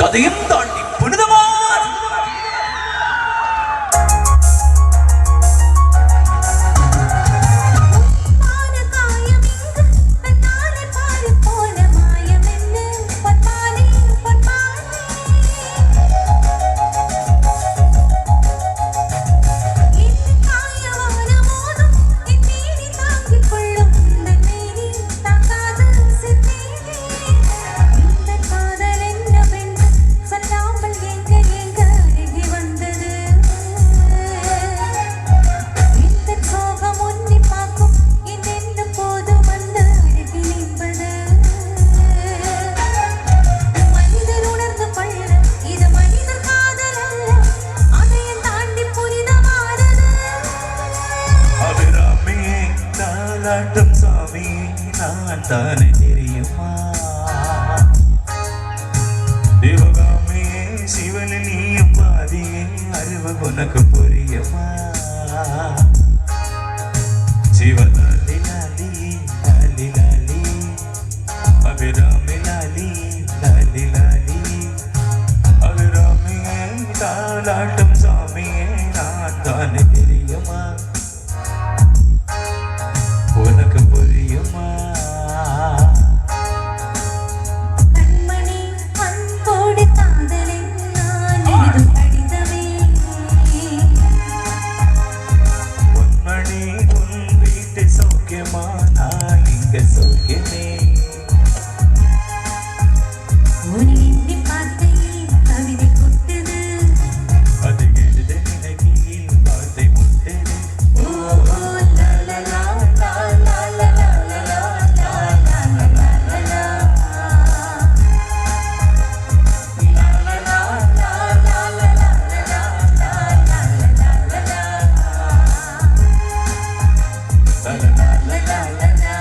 కదింత தானே தெரியுமா தேவகாமே சிவனு நீயும் பாதியே அறிவு உனக்கு புரியுமா சிவனாலி லாலி லாலி லாலி அபிராமி லாலி லாலி லாலி அபிராமியே தாளாட்டம் ลาลาลา